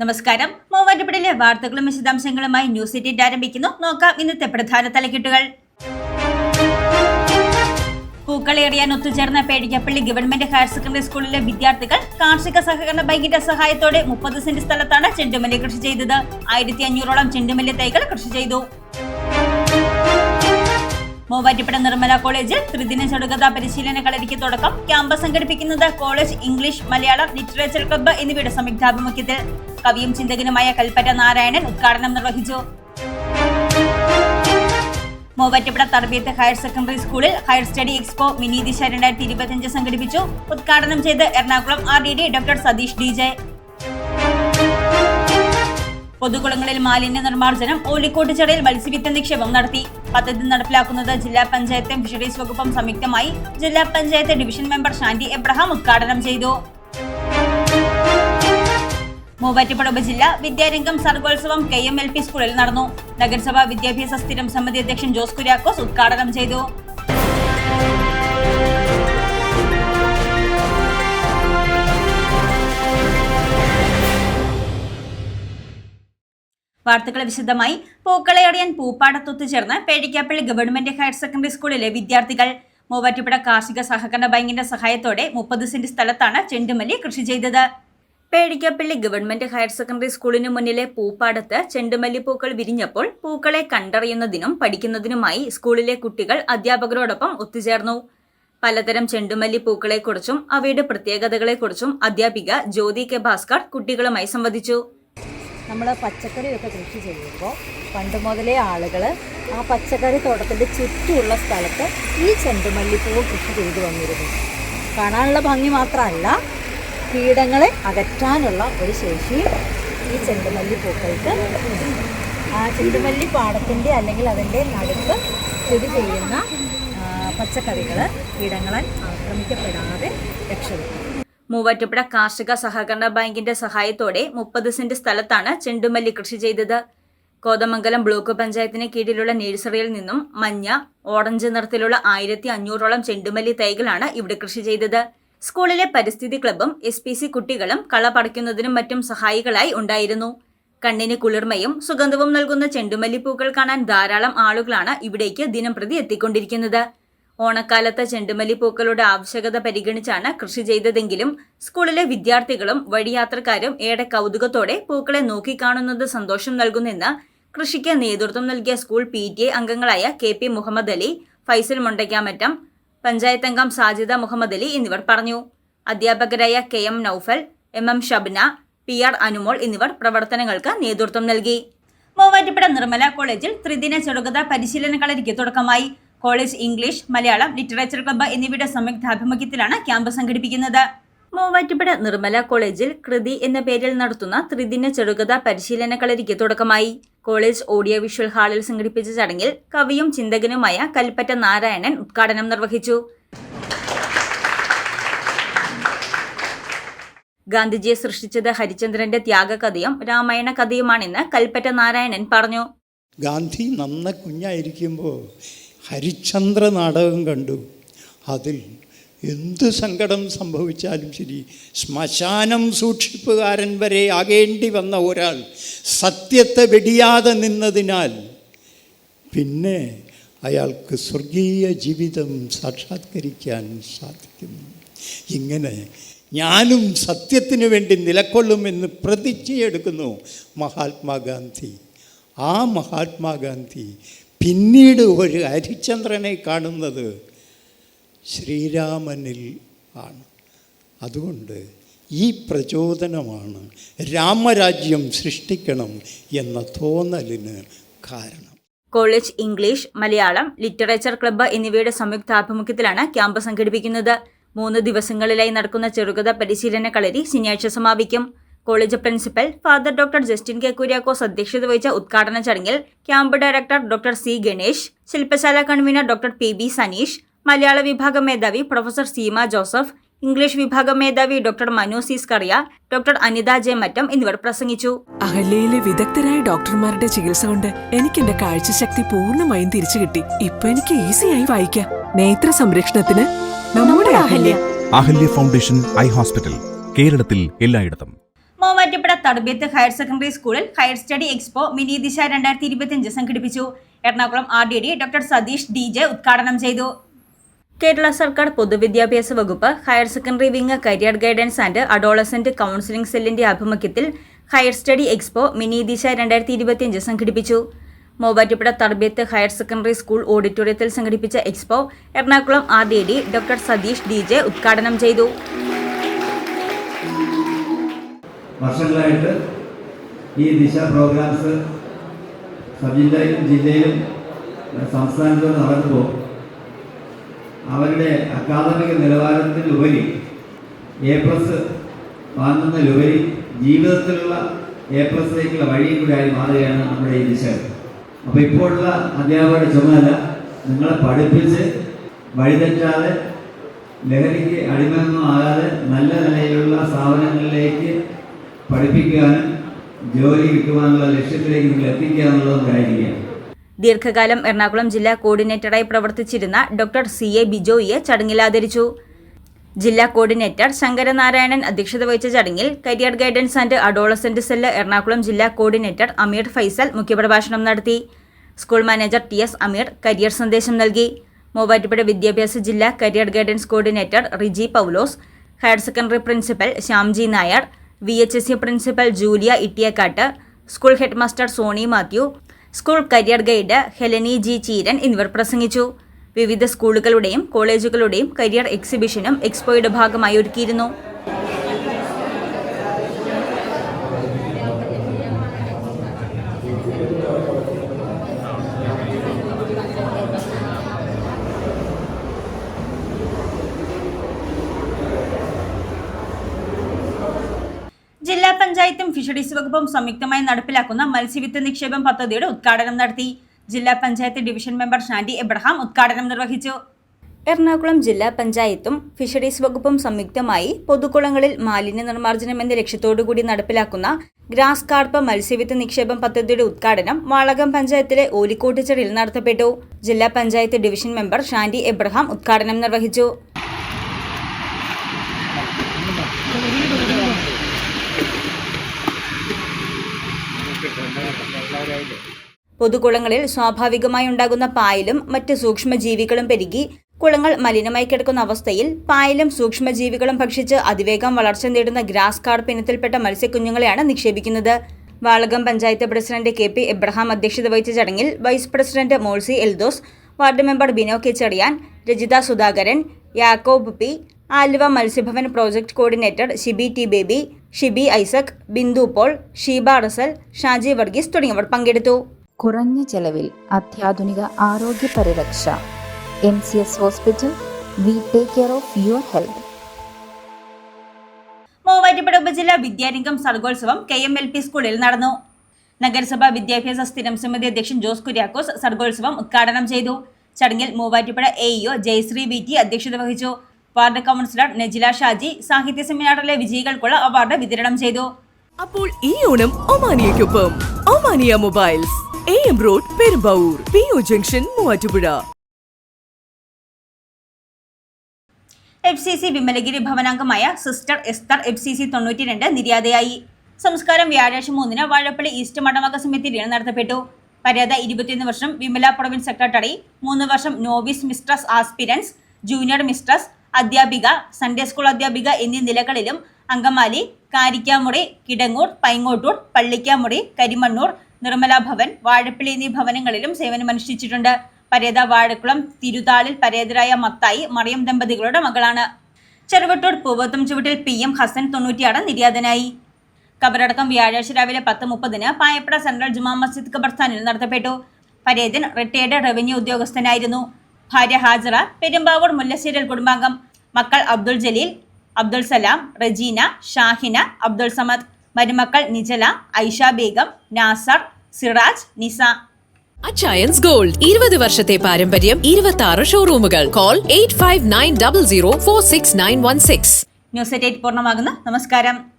നമസ്കാരം. മൂവാറ്റുപുഴയിലെ വാർത്തകളും വിശദാംശങ്ങളുമായി ന്യൂസ് എയ്റ്റീൻ ആരംഭിക്കുന്നു. നോക്കാം ഇന്നത്തെ പ്രധാന തലക്കെട്ടുകൾ. പൂക്കളേറിയാൻ ഒത്തുചേർന്ന പേടിക്കപ്പള്ളി ഗവൺമെന്റ് ഹയർ സെക്കൻഡറി സ്കൂളിലെ വിദ്യാർത്ഥികൾ കാർഷിക സഹകരണ ബാങ്കിന്റെ സഹായത്തോടെ മുപ്പത് സെന്റ് സ്ഥലത്താണ് ചെണ്ടുമല്ലി കൃഷി ചെയ്തത്. ആയിരത്തി അഞ്ഞൂറോളം ചെണ്ടുമല്ലി തൈകൾ കൃഷി ചെയ്തു. മൂവാറ്റുപുഴ നിർമ്മല കോളേജ് ത്രിദിന ചെറുകഥാ പരിശീലന കളരിക്ക് തുടക്കം. ക്യാമ്പസ് സംഘടിപ്പിക്കുന്നത് college English Malayalam literature club എന്നിവയുടെ സംയുക്താഭിമുഖ്യത്തിൽ. കവിയും ചിന്തകനുമായ കൽപ്പറ്റ നാരായണൻ ഉദ്ഘാടനം നിർവഹിച്ചു. മൂവാറ്റുപുഴ തർബീത്ത് ഹയർ സെക്കൻഡറി സ്കൂളിൽ higher study expo mini Disha രണ്ടായിരത്തി ഇരുപത്തിയഞ്ച് സംഘടിപ്പിച്ചു. ഉദ്ഘാടനം ചെയ്ത് Ernakulam R D D doctor Satheesh D J. പൊതുകുളങ്ങളിൽ മാലിന്യ നിർമ്മാർജനം ഓലിക്കോട്ടുചിറയിൽ മത്സ്യവിത്ത നിക്ഷേപം നടത്തി. പദ്ധതി നടപ്പിലാക്കുന്നത് ജില്ലാ പഞ്ചായത്ത് ഫിഷറീസ് വകുപ്പും സംയുക്തമായി ജില്ലാ പഞ്ചായത്ത് ഡിവിഷൻ മെമ്പർ ശാന്തി എബ്രഹാം ഉദ്ഘാടനം ചെയ്തു. മൂവാറ്റുപുഴ ഉപജില്ല Vidyarangam Sargotsavam K M L P സ്കൂളിൽ നടന്നു. നഗരസഭാ വിദ്യാഭ്യാസ സ്ഥിരം സമിതി അധ്യക്ഷൻ ജോസ് കുര്യാക്കോസ് ഉദ്ഘാടനം ചെയ്തു. വാർത്തകൾ വിശദമായി പൂക്കളയടിയൻ പൂപ്പാടത്തൊത്തു ചേർന്ന് പേടിക്കാപ്പള്ളി ഗവൺമെന്റ് ഹയർ സെക്കൻഡറി സ്കൂളിലെ വിദ്യാർത്ഥികൾ. മൂവാറ്റുപുഴ കാർഷിക സഹകരണ ബാങ്കിന്റെ സഹായത്തോടെ മുപ്പത് സെന്റ് സ്ഥലത്താണ് ചെണ്ടുമല്ലി കൃഷി ചെയ്തത്. പേടിക്കാപ്പള്ളി ഗവൺമെന്റ് ഹയർ സെക്കൻഡറി സ്കൂളിന് മുന്നിലെ പൂപ്പാടത്ത് ചെണ്ടുമല്ലി പൂക്കൾ വിരിഞ്ഞപ്പോൾ പൂക്കളെ കണ്ടറിയുന്നതിനും പഠിക്കുന്നതിനുമായി സ്കൂളിലെ കുട്ടികൾ അധ്യാപകരോടൊപ്പം ഒത്തുചേർന്നു. പലതരം ചെണ്ടുമല്ലി പൂക്കളെക്കുറിച്ചും അവയുടെ പ്രത്യേകതകളെക്കുറിച്ചും അധ്യാപിക ജ്യോതി കെ ഭാസ്കർ കുട്ടികളുമായി സംവദിച്ചു. നമ്മൾ പച്ചക്കറിയൊക്കെ കൃഷി ചെയ്യുമ്പോൾ പണ്ട് മുതലേ ആളുകൾ ആ പച്ചക്കറി തോട്ടത്തിന്റെ ചുറ്റുമുള്ള സ്ഥലത്ത് ഈ ചെണ്ടുമല്ലിപ്പൂവ് കൃഷി ചെയ്തു വന്നിരുന്നു. കാണാനുള്ള ഭംഗി മാത്രമല്ല കീടങ്ങളെ അകറ്റാനുള്ള ഒരു ശേഷി ഈ ചെണ്ടുമല്ലി പൂക്കൾക്ക് ആ ചെണ്ടുമല്ലി പാടത്തിന്റെ അല്ലെങ്കിൽ അതിന്റെ നടുക്ക് സ്ഥിതി ചെയ്യുന്ന പച്ചക്കറികൾ കീടങ്ങളാൽ ആക്രമിക്കപ്പെടാതെ രക്ഷപ്പെടും മൂവാറ്റുപുഴ കാർഷിക സഹകരണ ബാങ്കിന്റെ സഹായത്തോടെ മുപ്പത് സെന്റ് സ്ഥലത്താണ് ചെണ്ടുമല്ലി കൃഷി ചെയ്തത്. കോതമംഗലം ബ്ലോക്ക് പഞ്ചായത്തിന് കീഴിലുള്ള നഴ്സറിയിൽ നിന്നും മഞ്ഞ ഓറഞ്ച് നിറത്തിലുള്ള ആയിരത്തി അഞ്ഞൂറോളം ചെണ്ടുമല്ലി തൈകളാണ് ഇവിടെ കൃഷി ചെയ്തത്. സ്കൂളിലെ പരിസ്ഥിതി ക്ലബും എസ് പി സി കുട്ടികളും കള പറിക്കുന്നതിനും മറ്റും സഹായികളായി ഉണ്ടായിരുന്നു. കണ്ണിന് കുളിർമയും സുഗന്ധവും നൽകുന്ന ചെണ്ടുമല്ലിപ്പൂക്കൾ കാണാൻ ധാരാളം ആളുകളാണ് ഇവിടേക്ക് ദിനം പ്രതി എത്തിക്കൊണ്ടിരിക്കുന്നത്. ഓണക്കാലത്ത് ചെണ്ടുമല്ലി പൂക്കളുടെ ആവശ്യകത പരിഗണിച്ചാണ് കൃഷി ചെയ്തതെങ്കിലും സ്കൂളിലെ വിദ്യാർത്ഥികളും വഴിയാത്രക്കാരും ഏറെ കൗതുകത്തോടെ പൂക്കളെ നോക്കിക്കാണുന്നത് സന്തോഷം നൽകുന്നെന്ന് കൃഷിക്ക് നേതൃത്വം നൽകിയ സ്കൂൾ പി ടി എ അംഗങ്ങളായ കെ പി മുഹമ്മദ് അലി ഫൈസൽ മുണ്ടയ്ക്കാമറ്റം പഞ്ചായത്ത് അംഗം സാജിദ മുഹമ്മദ് അലി എന്നിവർ പറഞ്ഞു. അധ്യാപകരായ K M Noufal M M Shabna P R Anumol എന്നിവർ പ്രവർത്തനങ്ങൾക്ക് നേതൃത്വം നൽകി. മൂവാറ്റുപുഴ നിർമ്മല കോളേജിൽ ത്രിദിന ചെറുകഥ പരിശീലന കളരിക്ക് തുടക്കമായി. College English Malayalam literature club എന്നിവയുടെ സംയുക്താഭിമുഖ്യത്തിലാണ് ക്യാമ്പ് സംഘടിപ്പിക്കുന്നത്. മൂവാറ്റുപുഴ നിർമ്മല കോളേജിൽ കൃതി എന്ന പേരിൽ നടത്തുന്ന ത്രിദിന ചെറുകഥ പരിശീലന കളരിക്ക് തുടക്കമായി. കോളേജ് ഓഡിയോ വിഷ്വൽ ഹാളിൽ സംഘടിപ്പിച്ച ചടങ്ങിൽ കവിയും ചിന്തകനുമായ കൽപ്പറ്റ നാരായണൻ ഉദ്ഘാടനം നിർവഹിച്ചു. ഗാന്ധിജിയെ സൃഷ്ടിച്ചത് ഹരിചന്ദ്രന്റെ ത്യാഗകഥയും രാമായണ കഥയുമാണെന്ന് കൽപ്പറ്റ നാരായണൻ പറഞ്ഞു. ഗാന്ധി നന്ന കുഞ്ഞായിരിക്കുമ്പോൾ ഹരിശ്ചന്ദ്ര നാടകം കണ്ടു. അതിൽ എന്ത് സങ്കടം സംഭവിച്ചാലും ശരി ശ്മശാനം സൂക്ഷിപ്പുകാരൻ വരെ ആകേണ്ടി വന്ന ഒരാൾ സത്യത്തെ വെടിയാതെ നിന്നതിനാൽ പിന്നെ അയാൾക്ക് സ്വർഗീയ ജീവിതം സാക്ഷാത്കരിക്കാൻ സാധിക്കുന്നു. ഇങ്ങനെ ഞാനും സത്യത്തിനു വേണ്ടി നിലക്കൊള്ളുമെന്ന് പ്രതിജ്ഞയെടുക്കുന്നു മഹാത്മാഗാന്ധി. ആ മഹാത്മാഗാന്ധി പിന്നീട് ഒരു ഹരിചന്ദ്രനെ കാണുന്നത് ശ്രീരാമനിൽ ആണ്. അതുകൊണ്ട് ഈ പ്രചോദനമാണ് രാമരാജ്യം സൃഷ്ടിക്കണം എന്ന തോന്നലിന് കാരണം. College English Malayalam literature club എന്നിവയുടെ സംയുക്താഭിമുഖ്യത്തിലാണ് ക്യാമ്പ് സംഘടിപ്പിക്കുന്നത്. മൂന്ന് ദിവസങ്ങളിലായി നടക്കുന്ന ചെറുകഥ പരിശീലന കളരി ശനിയാഴ്ച സമാപിക്കും. College principal father doctor Justin K Kuriakose അധ്യക്ഷത വഹിച്ച ഉദ്ഘാടന ചടങ്ങിൽ camp director doctor C Ganesh ശില്പശാല convener doctor P B Saneesh Malayala വിഭാഗം മേധാവി പ്രൊഫസർ സീമ ജോസഫ് ഇംഗ്ലീഷ് വിഭാഗം മേധാവി doctor Manu C Scaria doctor Anitha J Mattam എന്നിവർ പ്രസംഗിച്ചു. അഹല്യയിലെ വിദഗ്ധരായ ഡോക്ടർമാരുടെ ചികിത്സ കൊണ്ട് എനിക്ക് എന്റെ കാഴ്ചശക്തി പൂർണമായും തിരിച്ചു കിട്ടി. ഇപ്പൊ എനിക്ക് ഈസിയായി വായിക്കാം. നേത്ര സംരക്ഷണത്തിന് നമ്മുടെ Ahalya. Ahalya foundation eye hospital കേരളത്തിൽ എല്ലായിടത്തും. മൂവാറ്റുപുഴ തടുബേത്ത് ഹയർ സെക്കൻഡറി സ്കൂളിൽ higher study expo mini Disha രണ്ടായിരത്തി ഇരുപത്തിയഞ്ച് സംഘടിപ്പിച്ചു. Ernakulam R D D doctor Satheesh D J ഉദ്ഘാടനം ചെയ്തു. കേരള സർക്കാർ പൊതുവിദ്യാഭ്യാസ വകുപ്പ് higher secondary wing career guidance and adolescent counselling സെല്ലിന്റെ ആഭിമുഖ്യത്തിൽ higher study expo mini Disha രണ്ടായിരത്തി ഇരുപത്തിയഞ്ച് സംഘടിപ്പിച്ചു. Muvattupuzha Tarbiyath higher secondary school ഓഡിറ്റോറിയത്തിൽ സംഘടിപ്പിച്ച expo Ernakulam R D D doctor Satheesh D J ഉദ്ഘാടനം ചെയ്തു. വർഷങ്ങളായിട്ട് ഈ ദിശ പ്രോഗ്രാംസ് സബ് ജില്ലയിലും ജില്ലയിലും സംസ്ഥാനത്തും നടക്കുമ്പോൾ അവരുടെ അക്കാദമിക നിലവാരത്തിലുപരി എ പ്ലസ് വാങ്ങുന്നതിലുപരി ജീവിതത്തിലുള്ള എ പ്ലസിലേക്കുള്ള വഴിയും കൂടി ആയി മാറുകയാണ് നമ്മുടെ ഈ ദിശ. അപ്പോൾ ഇപ്പോഴുള്ള അധ്യാപകരുടെ ചുമതല നിങ്ങളെ പഠിപ്പിച്ച് വഴിതെറ്റാതെ ലഹരിക്ക് അടിമയൊന്നും ആകാതെ നല്ല നിലയിലുള്ള സ്ഥാപനങ്ങളിലേക്ക് പഠിപ്പിക്കാനും ജോലി കിട്ടുവാനുള്ള ലക്ഷ്യത്തിലേക്ക് നിങ്ങൾ എത്തിക്കുക ദീർഘകാലം എറണാകുളം ജില്ലാ കോർഡിനേറ്ററായി പ്രവർത്തിച്ചിരുന്ന ഡോക്ടർ സി എ ബിജോയിയെ ചടങ്ങിൽ ആദരിച്ചു ജില്ലാ കോർഡിനേറ്റർ ശങ്കരനാരായണൻ അധ്യക്ഷത വഹിച്ച ചടങ്ങിൽ career guidance and adolescent cell Ernakulam ജില്ലാ കോർഡിനേറ്റർ അമീർ ഫൈസൽ മുഖ്യപ്രഭാഷണം നടത്തി. School manager T S Ameer career സന്ദേശം നൽകി. മൂവാറ്റുപുഴ വിദ്യാഭ്യാസ ജില്ലാ career guidance coordinator Riji Paulose higher secondary principal Shyamji Nair V H S C principal Julia Ittiyakkattu school head master Soni Mathew school career guide Heleni G Cheeran എന്നിവർ പ്രസംഗിച്ചു. വിവിധ സ്കൂളുകളുടെയും കോളേജുകളുടെയും career എക്സിബിഷനും എക്സ്പോയുടെ ഭാഗമായി ഒരുക്കിയിരുന്നു ജില്ലാ പഞ്ചായത്തും ഫിഷറീസ് വകുപ്പും സംയുക്തമായി നടപ്പിലാക്കുന്ന മത്സ്യവിത്ത് നിക്ഷേപം പദ്ധതിയുടെ ഉദ്ഘാടനം നടത്തി ജില്ലാ പഞ്ചായത്ത് ഡിവിഷൻ മെമ്പർ ഷാൻഡി എബ്രഹാം ഉദ്ഘാടനം നിർവഹിച്ചു. എറണാകുളം ജില്ലാ പഞ്ചായത്തും ഫിഷറീസ് വകുപ്പും സംയുക്തമായി പൊതുക്കുളങ്ങളിൽ മാലിന്യ നിർമ്മാർജനം എന്ന ലക്ഷ്യത്തോടുകൂടി നടപ്പിലാക്കുന്ന ഗ്രാസ് കാർപ്പ് മത്സ്യവിത്ത് നിക്ഷേപം പദ്ധതിയുടെ ഉദ്ഘാടനം വാളകം പഞ്ചായത്തിലെ ഓലിക്കോട്ടിച്ചടിയിൽ നടത്തപ്പെട്ടു. ജില്ലാ പഞ്ചായത്ത് ഡിവിഷൻ മെമ്പർ ഷാൻഡി എബ്രഹാം ഉദ്ഘാടനം നിർവഹിച്ചു. പൊതുകുളങ്ങളിൽ സ്വാഭാവികമായി ഉണ്ടാകുന്ന പായലും മറ്റ് സൂക്ഷ്മജീവികളും പെരുകി കുളങ്ങൾ മലിനമായി കിടക്കുന്ന അവസ്ഥയിൽ പായലും സൂക്ഷ്മജീവികളും ഭക്ഷിച്ച് അതിവേഗം വളർച്ച നേടുന്ന ഗ്രാസ് കാർപ്പ് ഇനത്തിൽപ്പെട്ട മത്സ്യക്കുഞ്ഞുങ്ങളെയാണ് നിക്ഷേപിക്കുന്നത്. Valakam panchayat president K P Abraham അധ്യക്ഷത വഹിച്ച ചടങ്ങിൽ vice president Molsy Eldhos ward member Bino K Cheriyan Rajitha Sudhakaran Yakob P Aluva മത്സ്യഭവൻ project coordinator Shibi T Baby Shibi Isaac Bindu Paul Sheeba Russel Shaji Varghese തുടങ്ങിയവർ പങ്കെടുത്തു. കുറഞ്ഞ ചെലവിൽ അത്യാധുനിക ആരോഗ്യ പരിരക്ഷ. M C S hospital we take care of your health Muvattupuzha ഉപജില്ല Vidyarangam Sargotsavam K M L P സ്കൂളിൽ നടന്നു. നഗരസഭാ വിദ്യാഭ്യാസ സ്ഥിരം സമിതി അധ്യക്ഷൻ ജോസ് കുര്യാക്കോസ് സർഗോത്സവം ഉദ്ഘാടനം ചെയ്തു. ചടങ്ങിൽ Muvattupuzha A EO Jayasree V T അധ്യക്ഷത വഹിച്ചു. വാർഡ് കൗൺസിലർ നജില ഷാജി സാഹിത്യ സെമിനാറിലെ വിജയികൾക്കുള്ള അവാർഡ് വിതരണം ചെയ്തു. അപ്പോൾ ഈ Onam ഒമാനിയയ്ക്കൊപ്പം. Omania mobiles. A M road Perumbavoor. P O junction Muvattupuzha. F C C Vimalagiri ഭവനാംഗമായ sister Esther F C C തൊണ്ണൂറ്റി രണ്ട് നിര്യാതയായി. സംസ്കാരം വ്യാഴാഴ്ച മൂന്നിന് വാഴപ്പള്ളി ഈസ്റ്റ് മഠമക സമിതിയിൽ നടത്തപ്പെട്ടു. പര്യാദ ഇരുപത്തിയൊന്ന് വർഷം വിമല പ്രൊവിൻസ് സെക്രട്ടറി മൂന്ന് വർഷം novice mistress aspirants junior mistress അധ്യാപിക സൺഡേ സ്കൂൾ അധ്യാപിക എന്നീ നിലകളിലും അങ്കമാലി കാരിക്കാമുറി കിടങ്ങൂർ പൈങ്ങോട്ടൂർ പള്ളിക്കാമുറി കരിമണ്ണൂർ നിർമ്മല ഭവൻ വാഴപ്പിള്ളി എന്നീ ഭവനങ്ങളിലും സേവനമനുഷ്ഠിച്ചിട്ടുണ്ട്. പരേത വാഴക്കുളം തിരുതാളിൽ പരേതരായ മത്തായി മറിയം ദമ്പതികളുടെ മകളാണ്. ചെറുവട്ടൂർ പൂവത്തും ചുവട്ടിൽ പി എം ഹസൻ തൊണ്ണൂറ്റിയാറ് നിര്യാതനായി. കബറടക്കം വ്യാഴാഴ്ച രാവിലെ പത്ത് മുപ്പതിന് പായപ്പട സെൻട്രൽ ജുമാ മസ്ജിദ് ഖബർസ്ഥാനിൽ നടത്തപ്പെട്ടു. പരേതൻ റിട്ടയർഡ് റവന്യൂ ഉദ്യോഗസ്ഥനായിരുന്നു. ഭാര്യ ഹാജറ പെരുമ്പാവൂർ മുല്ലശ്ശേരിൽ കുടുംബാംഗം. മക്കൾ അബ്ദുൾ ജലീൽ അബ്ദുൾ സലാം റജീന ഷാഹിന അബ്ദുൾ സമദ്. മരുമക്കൾ നിജല ഐഷ ബേഗം നാസർ സിറാജ് നിസ. അച്ചയൻസ് ഗോൾഡ് ഇരുപത് വർഷത്തെ പാരമ്പര്യം ഇരുപത്തി ആറ് ഷോറൂമുകൾ call eight five nine double zero four six nine one six news eight പൂർണമാകുന്നു. നമസ്കാരം.